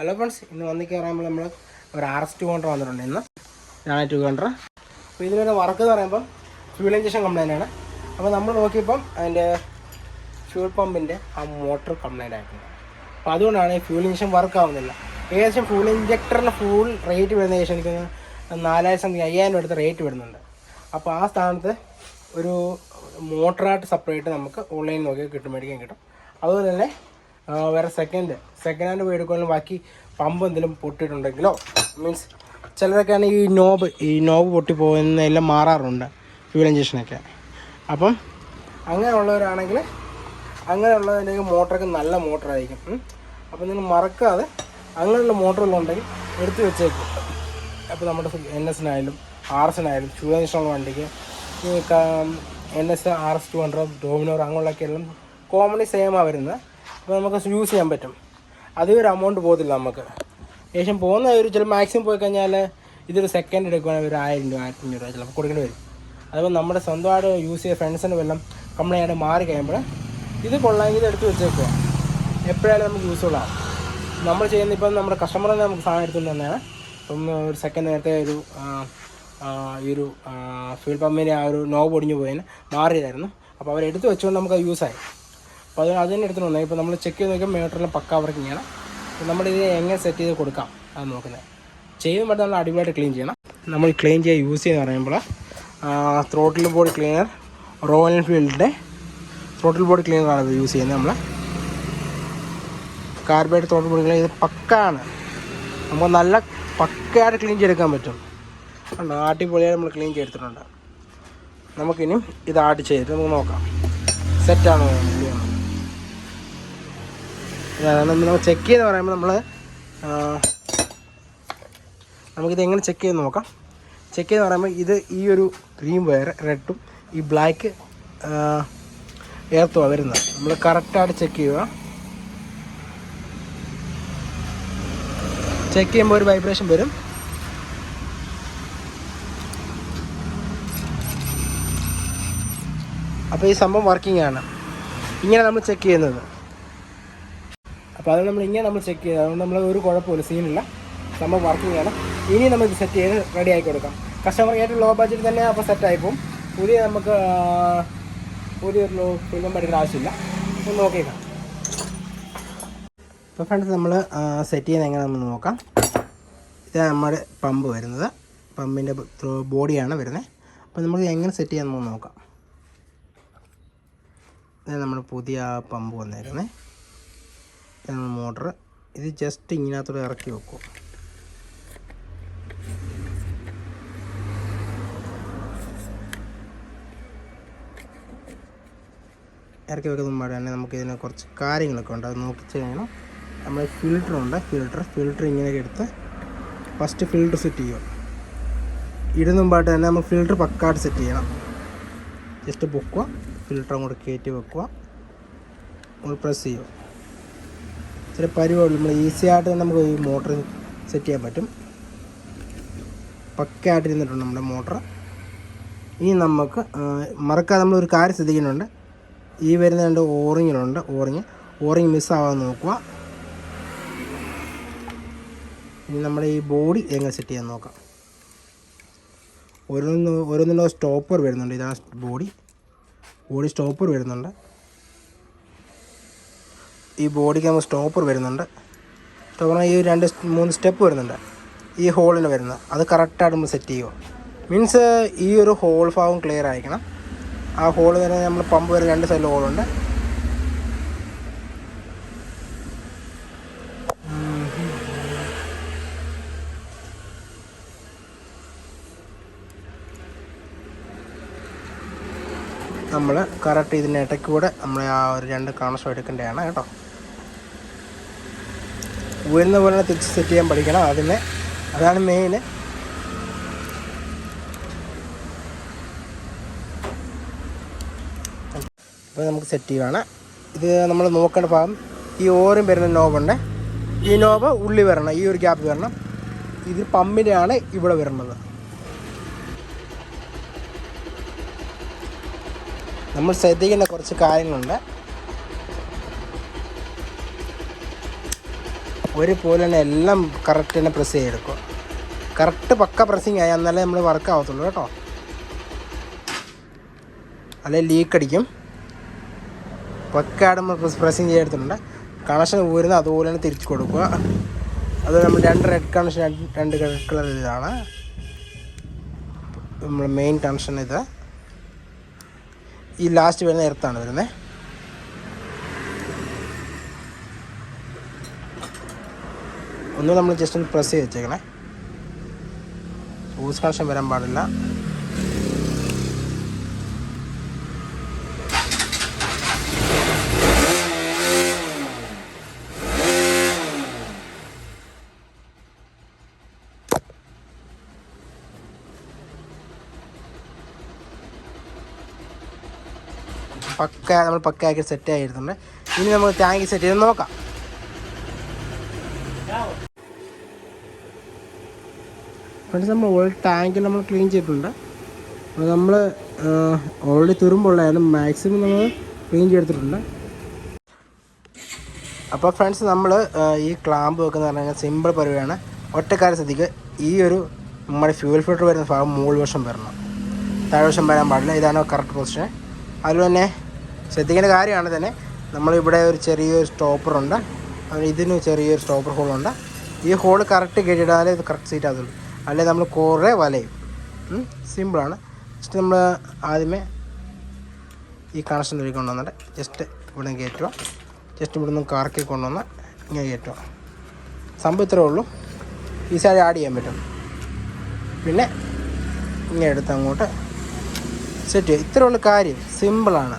Hello friends ഇന്ന് വന്നിക്ക് പറയുമ്പോൾ നമ്മൾ ഒരു ആർ എസ് ടു ഹൺഡ്രഡ് വന്നിട്ടുണ്ട്. ഇന്ന് ഞാൻ ടു ഹൺഡ്രഡ് അപ്പോൾ ഇതിനൊരു വർക്ക് എന്ന് പറയുമ്പോൾ ഫ്യൂൽ ഇഞ്ചക്ഷൻ കംപ്ലൈന്റ് ആണ്. അപ്പോൾ നമ്മൾ നോക്കിയപ്പം അതിന്റെ ഫ്യൂൽ പമ്പിന്റെ ആ മോട്ടർ കംപ്ലൈന്റ് ആയിട്ടുണ്ട്. അപ്പോൾ അതുകൊണ്ടാണ് ഈ ഫ്യൂൽ വർക്ക് ആവുന്നില്ല. ഏകദേശം ഫ്യൂൽ ഇഞ്ചക്ടറിന്റെ ഫുൾ റേറ്റ് വരുന്ന ഏകദേശം എനിക്ക് നാലായിരം സംതിങ് അയ്യായിരം അടുത്ത് റേറ്റ് വരുന്നുണ്ട്. അപ്പോൾ ആ സ്ഥാനത്ത് ഒരു മോട്ടറായിട്ട് സെപ്പറേറ്റ് നമുക്ക് ഓൺലൈനിൽ നോക്കി കിട്ടും മേടിക്കാൻ കിട്ടും. അതുപോലെ തന്നെ വേറെ സെക്കൻഡ് സെക്കൻഡ് ഹാൻഡ് മേടിക്കുവാനും ബാക്കി പമ്പ് എന്തെങ്കിലും പൊട്ടിയിട്ടുണ്ടെങ്കിലോ? മീൻസ് ചിലരൊക്കെയാണ് ഈ നോബ് ഈ നോബ് പൊട്ടിപ്പോകുന്ന എല്ലാം മാറാറുണ്ട് ഫ്യൂൽ ഇഞ്ചക്ഷനൊക്കെ അപ്പം അങ്ങനെയുള്ളവരാണെങ്കിൽ അങ്ങനെയുള്ളതിന്റെ മോട്ടറൊക്കെ നല്ല മോട്ടറായിരിക്കും. അപ്പം നിങ്ങൾ മറക്കാതെ അങ്ങനെയുള്ള മോട്ടറുകളുണ്ടെങ്കിൽ എടുത്തു വെച്ചേക്കും. അപ്പോൾ നമ്മുടെ എൻ എസിനായാലും ആർ എസിനായാലും ഫ്യൂൽ ഇഞ്ചക്ഷനുള്ള വണ്ടിക്ക് N S R S two hundred Dominar അങ്ങനെയുള്ളൊക്കെ എല്ലാം കോമണി സെയിമാണ് വരുന്നത്. അപ്പോൾ നമുക്ക് യൂസ് ചെയ്യാൻ പറ്റും. അതേ ഒരു എമൗണ്ട് പോകത്തില്ല നമുക്ക്. ഏകദേശം പോകുന്ന ഒരു ചില മാക്സിമം പോയി കഴിഞ്ഞാൽ ഇതൊരു സെക്കൻഡ് എടുക്കുകയാണെങ്കിൽ ഒരു ആയിരം രൂപ ആയിരത്തി അഞ്ഞൂറ് രൂപ ചിലപ്പോൾ കൊടുക്കേണ്ടി വരും. അതുപോലെ നമ്മുടെ സ്വന്തമായിട്ട് യൂസ് ചെയ്ത ഫ്രണ്ട്സിന് വല്ലതും കംപ്ലൈന്റ് മാറി കഴിയുമ്പോൾ ഇത് കൊള്ളാമെങ്കിൽ എടുത്ത് വെച്ചേക്കുക. എപ്പോഴായാലും നമുക്ക് യൂസ്ഫുൾ ആവും നമ്മൾ ചെയ്യുന്ന ഇപ്പം നമ്മുടെ കസ്റ്റമർ തന്നെ നമുക്ക് സാധനം എടുത്തുകൊണ്ട് തന്നെയാണ് ഇപ്പം ഒരു സെക്കൻഡ് നേരത്തെ ഒരു ഈ ഒരു ഫ്യൂൽ പമ്പിന്റെ ആ ഒരു നോവ് ഒടിഞ്ഞു പോയതിന് മാറിയതായിരുന്നു. അപ്പോൾ അവരെടുത്ത് വെച്ചുകൊണ്ട് നമുക്ക് യൂസായി അപ്പോൾ അത് അത് തന്നെ എടുത്തിട്ട് വന്നാൽ ഇപ്പോൾ നമ്മൾ ചെക്ക് ചെയ്ത് നോക്കിയാൽ മേട്ടറിലെ പക്ക വർക്കിങ്ങാണ് അപ്പോൾ നമ്മളിത് എങ്ങനെ സെറ്റ് ചെയ്ത് കൊടുക്കാം അത് നോക്കുന്നത് ചെയ്യുമ്പോൾ നമ്മൾ അടിപൊളിയായിട്ട് ക്ലീൻ ചെയ്യണം. നമ്മൾ ക്ലീൻ ചെയ്യാൻ യൂസ് ചെയ്യുന്ന പറയുമ്പോൾ ത്രോട്ടിൽ ബോഡി ക്ലീനർ റോയൽ എൻഫീൽഡിന്റെ ത്രോട്ടിൽ ബോഡി ക്ലീനറാണ് യൂസ് ചെയ്യുന്നത് നമ്മൾ കാർബൈഡ് ത്രോട്ടിൽ ബോഡി ക്ലീനർ ഇത് പക്കാണ്. നമുക്ക് നല്ല പക്കയായിട്ട് ക്ലീൻ ചെയ്തെടുക്കാൻ പറ്റും. കണ്ടോ? അടിപൊളിയായി നമ്മൾ ക്ലീൻ ചെയ്തെടുത്തിട്ടുണ്ട്. നമുക്കിനി ഇത് ആഡ് ചെയ്തിട്ട് നമുക്ക് നോക്കാം. സെറ്റാണോ ഇതാണ്. നമ്മൾ ചെക്ക് ചെയ്ത് പറയുമ്പോൾ നമ്മൾ നമുക്കിത് എങ്ങനെ ചെക്ക് ചെയ്ത് നോക്കാം. ചെക്ക് ചെയ്ത് പറയുമ്പോൾ ഇത് ഈ ഒരു ക്രീം വയർ റെഡും ഈ ബ്ലാക്ക് എയർത്തുമാണ് വരുന്നത്. നമ്മൾ കറക്റ്റായിട്ട് ചെക്ക് ചെയ്യുക. ചെക്ക് ചെയ്യുമ്പോൾ ഒരു വൈബ്രേഷൻ വരും. അപ്പോൾ ഈ സംഭവം വർക്കിംഗ് ആണ്. ഇങ്ങനെ നമ്മൾ ചെക്ക് ചെയ്യുന്നത്. അപ്പോൾ അത് നമ്മൾ ഇങ്ങനെ നമ്മൾ ചെക്ക് ചെയ്ത് അതുകൊണ്ട് നമ്മൾ ഒരു കുഴപ്പമില്ല സീനില്ല നമ്മൾ വർക്കിംഗ് ആണ്. ഇനി നമുക്ക് സെറ്റ് ചെയ്ത് റെഡി ആക്കി കൊടുക്കാം. കസ്റ്റമർ ഏറ്റവും ലോ ബഡ്ജറ്റ് തന്നെ അപ്പോൾ സെറ്റ് ആയിപ്പോവും പുതിയ നമുക്ക് പുതിയൊരു ഫിലിം പഠിക്കുന്ന ആവശ്യമില്ല. ഒന്ന് നോക്കിയേക്കാം. ഇപ്പോൾ ഫ്രണ്ട്സ് നമ്മൾ സെറ്റ് ചെയ്യുന്നത് എങ്ങനെ നമ്മൾ നോക്കാം. ഇതാണ് നമ്മുടെ പമ്പ് വരുന്നത്. പമ്പിന്റെ ബോഡിയാണ് വരുന്നത്. അപ്പോൾ നമുക്ക് എങ്ങനെ സെറ്റ് ചെയ്യാമെന്ന് നോക്കാം. ഇത് നമ്മുടെ പുതിയ പമ്പ് വന്നേക്കുന്നത് ഇതാണ് മോട്ടർ. ഇത് ജസ്റ്റ് ഇങ്ങനത്തോടെ ഇറക്കി വെക്കും ഇറക്കി വെക്കുന്ന മുമ്പാട് തന്നെ നമുക്ക് ഇതിന് കുറച്ച് കാര്യങ്ങളൊക്കെ ഉണ്ട്. അത് നോക്കി കഴിഞ്ഞാൽ നമ്മൾ ഫിൽറ്റർ ഉണ്ട്. ഫിൽറ്റർ ഫിൽറ്റർ ഇങ്ങനെയൊക്കെ എടുത്ത് ഫസ്റ്റ് ഫിൽറ്റർ സെറ്റ് ചെയ്യുക. ഇടുന്ന മുമ്പായിട്ട് തന്നെ നമ്മൾ ഫിൽറ്റർ പക്കായിട്ട് സെറ്റ് ചെയ്യണം. ജസ്റ്റ് പൊക്കുക. ഫിൽറ്റർ അങ്ങോട്ട് കയറ്റി വെക്കുക. നമ്മൾ പ്രസ് ചെയ്യുക. ചില പരിപാടി. നമ്മൾ ഈസി ആയിട്ട് നമുക്ക് ഈ മോട്ടർ സെറ്റ് ചെയ്യാൻ പറ്റും. പക്കയായിട്ട് ഇരുന്നിട്ടുണ്ട് നമ്മുടെ മോട്ടർ ഇനി നമുക്ക് മറക്കാതെ നമ്മൾ ഒരു കാര്യം ശ്രദ്ധിക്കുന്നുണ്ട്. ഈ വരുന്ന രണ്ട് ഓറിങ്ങിലുണ്ട് ഓറിങ് ഓറിങ് മിസ്സാവാൻ നോക്കുക. ഇനി നമ്മുടെ ഈ ബോഡി എങ്ങനെ സെറ്റ് ചെയ്യാൻ നോക്കാം. ഓരോന്ന് ഓരോന്നിന്റെ സ്റ്റോപ്പർ വരുന്നുണ്ട്. ഇതാണ് ബോഡി ബോഡി സ്റ്റോപ്പർ വരുന്നുണ്ട്. ഈ ബോഡിക്ക് നമുക്ക് സ്റ്റോപ്പർ വരുന്നുണ്ട്. സ്റ്റോപ്പർ ഈ രണ്ട് മൂന്ന് സ്റ്റെപ്പ് വരുന്നുണ്ട്. ഈ ഹോളിന് വരുന്നത് അത് കറക്റ്റായിട്ട് നമ്മൾ സെറ്റ് ചെയ്യുക. മീൻസ് ഈ ഒരു ഹോൾ ഭാഗം ക്ലിയർ ആയിരിക്കണം. ആ ഹോൾ തന്നെ നമ്മൾ പമ്പ് വരെ രണ്ട് സൈഡിൽ ഹോളുണ്ട് നമ്മൾ കറക്റ്റ് ഇതിന്റെ ഇടയ്ക്ക് കൂടെ നമ്മൾ ആ ഒരു രണ്ട് കണക്ഷൻ എടുക്കേണ്ടതാണ് കേട്ടോ. ഉയർന്ന പോലെ തിരിച്ച് സെറ്റ് ചെയ്യാൻ പഠിക്കണം അതിനെ അതാണ് മെയിൻ അപ്പോൾ നമുക്ക് സെറ്റ് ചെയ്യുകയാണ് ഇത് നമ്മൾ നോക്കേണ്ട ഭാഗം ഈ ഓരം വരുന്ന നോബുണ്ട് ഈ നോബ് ഉള്ളി വരണം ഈ ഒരു ഗ്യാപ്പ് വരണം. ഇത് പമ്പിന്റെയാണ് ഇവിടെ വരുന്നത്. നമ്മൾ ശ്രദ്ധിക്കേണ്ട കുറച്ച് കാര്യങ്ങളുണ്ട്. ഒരു തന്നെ എല്ലാം കറക്റ്റ് തന്നെ പ്രസ് ചെയ്തെടുക്കുക കറക്റ്റ് പക്ക പ്രസ്സിങ് ആയി എന്നാലേ നമ്മൾ വർക്ക് ആവത്തുള്ളൂ കേട്ടോ. അല്ലെ ലീക്ക് അടിക്കും. പക്കാട് നമ്മൾ പ്രസ്സിങ് ചെയ്തെടുത്തിട്ടുണ്ട്. കണക്ഷൻ ഊരുന്ന അതുപോലെ തന്നെ തിരിച്ചു കൊടുക്കുക. അത് നമ്മൾ രണ്ട് റെഡ് കണക്ഷൻ രണ്ട് കളർ ഇതാണ്. നമ്മൾ മെയിൻ കണക്ഷൻ ഇത്. ഈ ലാസ്റ്റ് വരുന്ന എർത്താണ് വരുന്നത് ഒന്ന് നമ്മൾ ജസ്റ്റ് ഒന്ന് പ്രസ് ചെയ്ത് വെച്ചേക്കണേ കണക്ഷൻ വരാൻ പാടില്ല. പക്ക നമ്മൾ പക്കയാക്കി സെറ്റ് ആയിരുന്നുണ്ട് ഇനി നമുക്ക് ടാങ്ക് സെറ്റ് ചെയ്ത് നോക്കാം. ഫ്രണ്ട്സ് നമ്മൾ ഓൾറെഡി ടാങ്ക് നമ്മൾ ക്ലീൻ ചെയ്തിട്ടുണ്ട്. അപ്പോൾ നമ്മൾ ഓൾറെഡി തുരുമ്പുള്ളതായാലും മാക്സിമം നമ്മൾ ക്ലീൻ ചെയ്തെടുത്തിട്ടുണ്ട്. അപ്പോൾ ഫ്രണ്ട്സ് നമ്മൾ ഈ ക്ലാമ്പ് വെക്കുന്ന പറഞ്ഞാൽ സിമ്പിൾ പരിപാടിയാണ്. ഒറ്റക്കാലം ശ്രദ്ധിക്കുക. ഈ ഒരു നമ്മുടെ ഫ്യൂൽ ഫിൽറ്റർ വരുന്ന ഭാഗം മുകൾ വശം വരണം. താഴ്വശം വരാൻ പാടില്ല. ഇതാണ് കറക്റ്റ് പൊസിഷൻ അതുപോലെ തന്നെ ശ്രദ്ധിക്കേണ്ട കാര്യമാണ് തന്നെ നമ്മളിവിടെ ഒരു ചെറിയൊരു സ്റ്റോപ്പറുണ്ട് അതുപോലെ ഇതിന് ചെറിയൊരു സ്റ്റോപ്പർ ഹോളുണ്ട് ഈ ഹോൾ കറക്റ്റ് കെട്ടിയിടാലേ ഇത് കറക്റ്റ് സീറ്റ് ആകുള്ളൂ അല്ലെ നമ്മൾ കുറേ വലയും. സിമ്പിളാണ് ജസ്റ്റ് നമ്മൾ ആദ്യമേ ഈ കണക്ഷൻ വഴി കൊണ്ടുവന്നിട്ട് ജസ്റ്റ് ഇവിടെ കയറ്റുക ജസ്റ്റ് ഇവിടെ നിന്ന് കറക്കി കൊണ്ടുവന്ന് ഇങ്ങനെ കയറ്റുക സംഭവം ഇത്രേ ഉള്ളൂ. ഈ സാരി ആഡ് ചെയ്യാൻ പറ്റും. പിന്നെ ഇങ്ങനെ എടുത്ത് അങ്ങോട്ട് സെറ്റ് ചെയ്യുക. ഇത്രേ ഉള്ളൂ കാര്യം. സിമ്പിളാണ്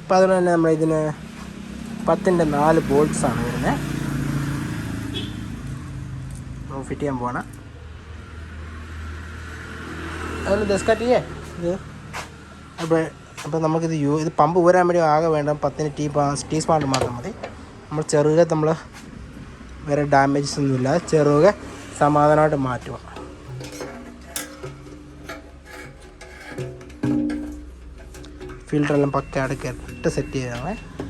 അപ്പോൾ അതുപോലെ തന്നെ നമ്മൾ ഇതിന് പത്തിന്റെ നാല് ബോൾട്ട്സാണ് വരുന്നത് ഫിറ്റ് ചെയ്യാൻ പോവാണ്. ഡെസ്കാറ്റ് ചെയ്യേ? ഇത്. അപ്പോൾ അപ്പോൾ നമുക്കിത് യൂ ഇത് പമ്പ് ഊരാൻ വേണ്ടി ആകെ വേണ്ട പത്തിന് ടീ ടീ സ്പാണ്ട് മാത്രം മതി. നമ്മൾ ചെറുക നമ്മൾ വേറെ ഡാമേജസ് ഒന്നും ഇല്ല. ചെറുക സമാധാനമായിട്ട് മാറ്റുക. ഫിൽറ്ററെല്ലാം പക്ക അടുക്കിട്ട് സെറ്റ് ചെയ്തതാണ്.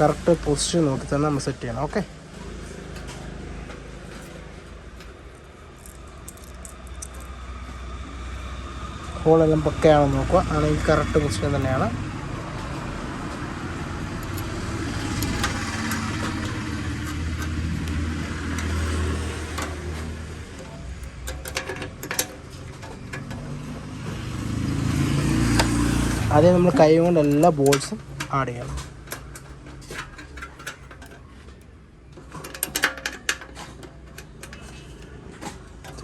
കറക്റ്റ് പൊസിഷൻ നോക്കി തന്നെ നമ്മൾ സെറ്റ് ചെയ്യണം ഓക്കെ? ഹോളെല്ലാം പക്കയാണെന്ന് നോക്കുക. ആണെങ്കിൽ കറക്റ്റ് പൊസിഷൻ തന്നെയാണ്. ആദ്യം നമ്മൾ കൈ കൊണ്ട് എല്ലാ ബോൾസും ആഡ് ചെയ്യണം.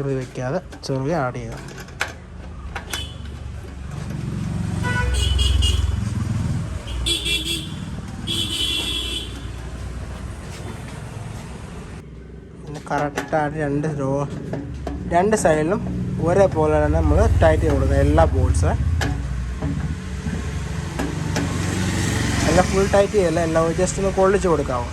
ചെറുത് വെക്കാതെ ചെറുത് ആഡ് ചെയ്യുക. പിന്നെ കറക്റ്റായിട്ട് രണ്ട് രോ രണ്ട് സൈഡിലും ഒരേപോലെ തന്നെ നമ്മൾ ടൈറ്റ് ചെയ്ത് കൊടുക്കുക. എല്ലാ ബോൾസ് എല്ലാം ഫുൾ ടൈറ്റ് ചെയ്യല്ല? എല്ലാം ജസ്റ്റ് ഒന്ന് കൊള്ളിച്ച് കൊടുക്കാവോ.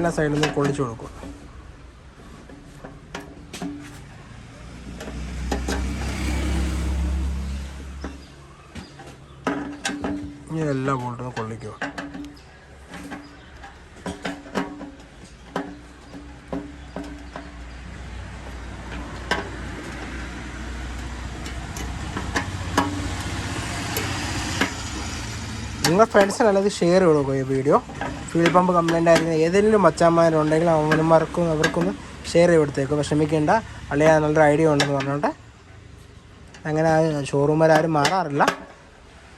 എല്ലാ സൈഡിൽ നിന്ന് കൊള്ളിച്ചു കൊടുക്കുക ഇനി എല്ലാ ബോൾട്ടും കൊള്ളിക്കുക നിങ്ങളുടെ ഫ്രണ്ട്സിനല്ലത് ഷെയർ കൊടുക്കുക ഈ വീഡിയോ ഫ്യൂൽ പമ്പ് കംപ്ലൈന്റ് ആയിരുന്നു ഏതെങ്കിലും മച്ചാന്മാരുണ്ടെങ്കിൽ അവന്മാർക്കും അവർക്കൊന്ന് ഷെയർ ചെയ്ത് കൊടുത്തേക്കും. വിഷമിക്കേണ്ട. അല്ലെങ്കിൽ നല്ലൊരു ഐഡിയ ഉണ്ടെന്ന് പറഞ്ഞുകൊണ്ട് അങ്ങനെ ഷോറൂമുകാരും മാറാറില്ല.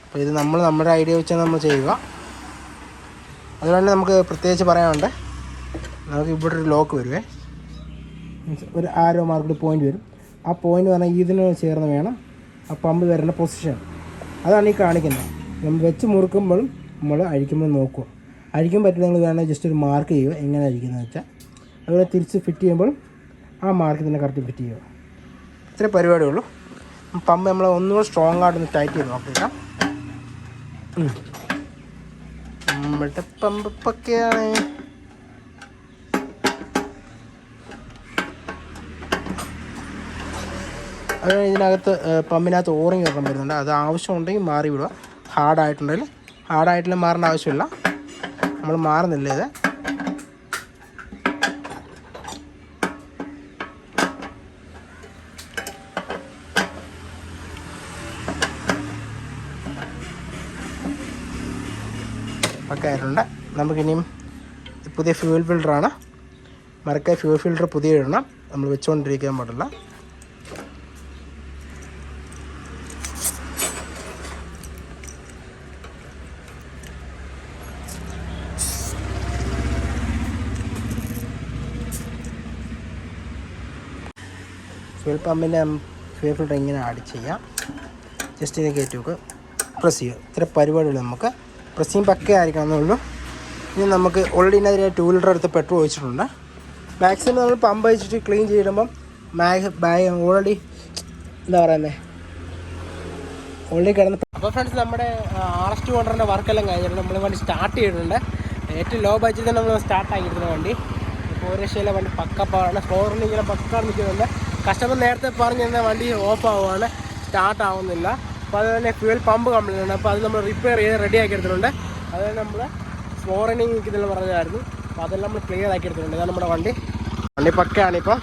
അപ്പോൾ ഇത് നമ്മൾ നമ്മുടെ ഐഡിയ വെച്ചാൽ നമ്മൾ ചെയ്യുക. അതുകൊണ്ട് നമുക്ക് പ്രത്യേകിച്ച് പറയാനുണ്ട്. നമുക്ക് ഇവിടെ ഒരു ലോക്ക് വരുവേ. ഒരു ആരോ മാർക്കിൽ പോയിന്റ് വരും. ആ പോയിന്റ് പറഞ്ഞാൽ ഇതിന് ചേർന്ന് വേണം ആ പമ്പ് വരേണ്ട പൊസിഷൻ അതാണ് ഈ കാണിക്കുന്നത്. നമ്മൾ വെച്ച് മുറുക്കുമ്പോഴും നമ്മൾ അഴിക്കുമ്പോൾ നോക്കുക. അഴിക്കാൻ പറ്റുന്ന നിങ്ങൾ വേണമെങ്കിൽ ജസ്റ്റ് ഒരു മാർക്ക് ചെയ്യുക. എങ്ങനെ അഴിക്കുന്നത് വെച്ചാൽ അതുപോലെ തിരിച്ച് ഫിറ്റ് ചെയ്യുമ്പോൾ ആ മാർക്ക് തന്നെ കറക്റ്റ് ഫിറ്റ് ചെയ്യുക. ഇത്രേ പരിപാടിയുള്ളൂ പമ്പ് നമ്മൾ ഒന്നുകൂടെ സ്ട്രോങ് ആയിട്ടൊന്ന് ടൈറ്റ് ചെയ്ത് നോക്കുക നമ്മുടെ പമ്പ് പക്കയാണ് അത് ഇതിനകത്ത് പമ്പിനകത്ത് ഓറിങ് ഒരെണ്ണം വരുന്നുണ്ട്. അത് ആവശ്യമുണ്ടെങ്കിൽ മാറി വിടുക. ഹാർഡായിട്ടുണ്ടെങ്കിൽ ഹാർഡായിട്ടില്ല മാറേണ്ട ആവശ്യമില്ല. നമ്മൾ മാറുന്നില്ല ഇത്. ഒക്കെ ആയിട്ടുണ്ട്. നമുക്കിനിയും പുതിയ ഫ്യൂൽ ഫിൽറ്ററാണ് മറക്കായ ഫ്യൂൽ ഫിൽറ്റർ പുതിയ ഇടണം. നമ്മൾ വെച്ചുകൊണ്ടിരിക്കാൻ പാടില്ല. ഫ്യൂൽ പമ്പിന്റെ ഫ്യൂൽ ഫിൽറ്റർ ഇങ്ങനെ ആഡ് ചെയ്യാം. ജസ്റ്റ് ഇത് കയറ്റി വെക്കുക പ്രസ് ചെയ്യുക. ഇത്ര പരിപാടികൾ നമുക്ക്. പ്രസ് ചെയ്യും പക്കേ ഇനി നമുക്ക് ഓൾറെഡി ഇതിനകത്ത് ടൂ ലിറ്റർ എടുത്ത് പെട്രോൾ ഒഴിച്ചിട്ടുണ്ട്. മാക്സിമം നമ്മൾ പമ്പ് വെച്ചിട്ട് ക്ലീൻ ചെയ്തിടുമ്പം മാഗ് ബാഗ് ഓൾറെഡി എന്താ പറയുന്നത് ഓൾറെഡി കിടന്ന് അപ്പോൾ ഫ്രണ്ട്സ് നമ്മുടെ ആർ എസ് ടു ഹൺഡ്രഡിന്റെ വർക്കെല്ലാം കഴിഞ്ഞിട്ട് നമ്മൾ വണ്ടി സ്റ്റാർട്ട് ചെയ്തിട്ടുണ്ട്. ഏറ്റവും ലോ ബഡ്ജറ്റിൽ നമ്മൾ സ്റ്റാർട്ട് ആക്കിയിരുന്നു വണ്ടി. ഇപ്പോൾ ഒരു രക്ഷയിലെ വണ്ടി പക്കപ്പാണ് ഫ്ലോറിൽ ഇങ്ങനെ പക്ക നിൽക്കുന്നുണ്ട്. കസ്റ്റമർ നേരത്തെ പറഞ്ഞിരുന്ന വണ്ടി ഓഫ് ആവുകയാണ് സ്റ്റാർട്ട് ആവുന്നില്ല. അപ്പോൾ അത് തന്നെ ഫ്യൂൽ പമ്പ് കംപ്ലൈന്റ് ഉണ്ട് അപ്പോൾ അത് നമ്മൾ റിപ്പയർ ചെയ്ത് റെഡി ആക്കി എടുത്തിട്ടുണ്ട്. അത് നമ്മൾ ഫ്ലോറിനിങ് നിൽക്കുന്നില്ല പറഞ്ഞതായിരുന്നു. അപ്പോൾ അതെല്ലാം നമ്മൾ ക്ലിയർ ആക്കി എടുത്തിട്ടുണ്ട്. ഇതാണ് നമ്മുടെ വണ്ടി. വണ്ടി പക്കയാണ് ഇപ്പോൾ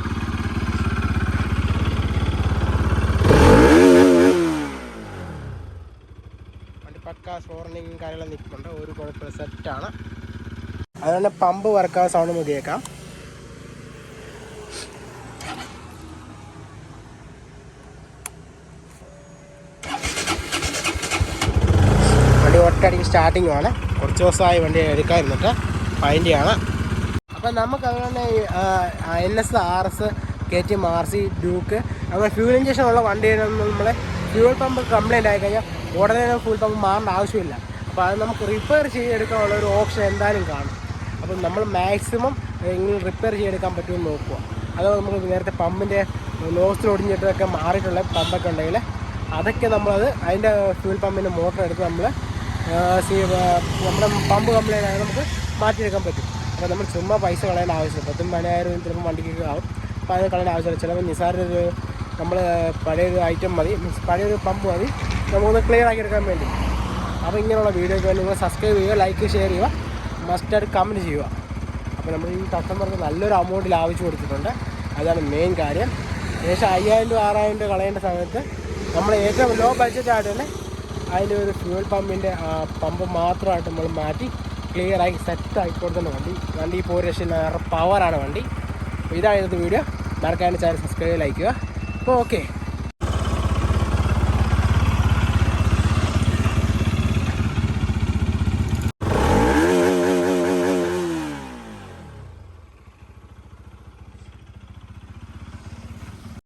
വണ്ടി പക്ക ഫ്ലോറിനിങ് കാര്യങ്ങളെല്ലാം നിൽക്കുന്നുണ്ട് ഒരു കുഴപ്പമില്ല. സെറ്റാണ് അതുകൊണ്ട് പമ്പ് വർക്കാവുന്ന സൗണ്ട് കേൾക്കാം വണ്ടി ഒറ്റയടിക്ക് സ്റ്റാർട്ടിങ് ആണ് കുറച്ച് ദിവസമായി വണ്ടി എടുക്കാതിരുന്നിട്ട് ഫൈൻഡിയാണ് അപ്പം നമുക്ക് അതുകൊണ്ട് N S R S K T M R C Duke അങ്ങനെ ഫ്യൂൽ ഇഞ്ചക്ഷൻ ഉള്ള വണ്ടിയിലൊന്നും നമ്മളെ ഫ്യൂൽ പമ്പ് കംപ്ലൈന്റ് ആയി കഴിഞ്ഞാൽ ഉടനെ ഫ്യൂൾ പമ്പ് മാറേണ്ട ആവശ്യമില്ല. അപ്പോൾ അത് നമുക്ക് റിപ്പയർ ചെയ്തെടുക്കാനുള്ള ഒരു ഓപ്ഷൻ എന്തായാലും കാണും. അപ്പം നമ്മൾ മാക്സിമം എങ്ങനെ റിപ്പയർ ചെയ്തെടുക്കാൻ പറ്റുമെന്ന് നോക്കുക. അത് നമുക്ക് നേരത്തെ പമ്പിന്റെ നോസിൽ ഒടിഞ്ഞിട്ടൊക്കെ മാറിയിട്ടുള്ള പമ്പൊക്കെ ഉണ്ടെങ്കിൽ അതൊക്കെ നമ്മളത് അതിന്റെ ഫ്യൂൽ പമ്പിന്റെ മോട്ടർ എടുത്ത് നമ്മൾ നമ്മുടെ പമ്പ് കംപ്ലൈന്റ് ആയാൽ നമുക്ക് മാറ്റിയെടുക്കാൻ പറ്റും. അപ്പോൾ നമ്മൾ ചുമ്മാ പൈസ കളയേണ്ട ആവശ്യമില്ല. പത്തും പതിനായിരം ചിലപ്പോൾ വണ്ടിക്ക് ആവും. അപ്പോൾ അത് കളയേണ്ട ആവശ്യമില്ല. ചിലപ്പോൾ നിസാര ഒരു നമ്മൾ പഴയൊരു ഐറ്റം മതി. മീൻസ് പഴയൊരു പമ്പ് മതി. നമുക്കൊന്ന് ക്ലിയർ ആക്കി എടുക്കാൻ വേണ്ടി. അപ്പോൾ ഇങ്ങനെയുള്ള വീഡിയോ വേണ്ടി നിങ്ങൾ സബ്സ്ക്രൈബ് ചെയ്യുക ലൈക്ക് ഷെയർ ചെയ്യുക. മസ്റ്റായിട്ട് കമന്റ് ചെയ്യുക. അപ്പോൾ നമ്മൾ ഈ കസ്റ്റമർക്ക് നല്ലൊരു അമൗണ്ടിൽ ലാഭിച്ചു കൊടുത്തിട്ടുണ്ട്. അതാണ് മെയിൻ കാര്യം. ഏകദേശം അയ്യായിരം രൂപ ആറായിരം രൂപ കളയേണ്ട സമയത്ത് നമ്മൾ ഏറ്റവും ലോ ബഡ്ജറ്റ് ആയിട്ട് തന്നെ അതിന്റെ ഒരു ഫ്യൂൽ പമ്പിന്റെ പമ്പ് മാത്രമായിട്ട് നമ്മൾ മാറ്റി ക്ലിയറായി സെറ്റ് കൊടുത്തുണ്ട് വണ്ടി. വണ്ടി ഇപ്പോൾ ഒരു ലക്ഷം പവറാണ് വണ്ടി. ഇതായിരുന്നു വീഡിയോ മറക്കാണ്ട് ചാനൽ സബ്സ്ക്രൈബ് ലൈക്കുക അപ്പോൾ ഓക്കെ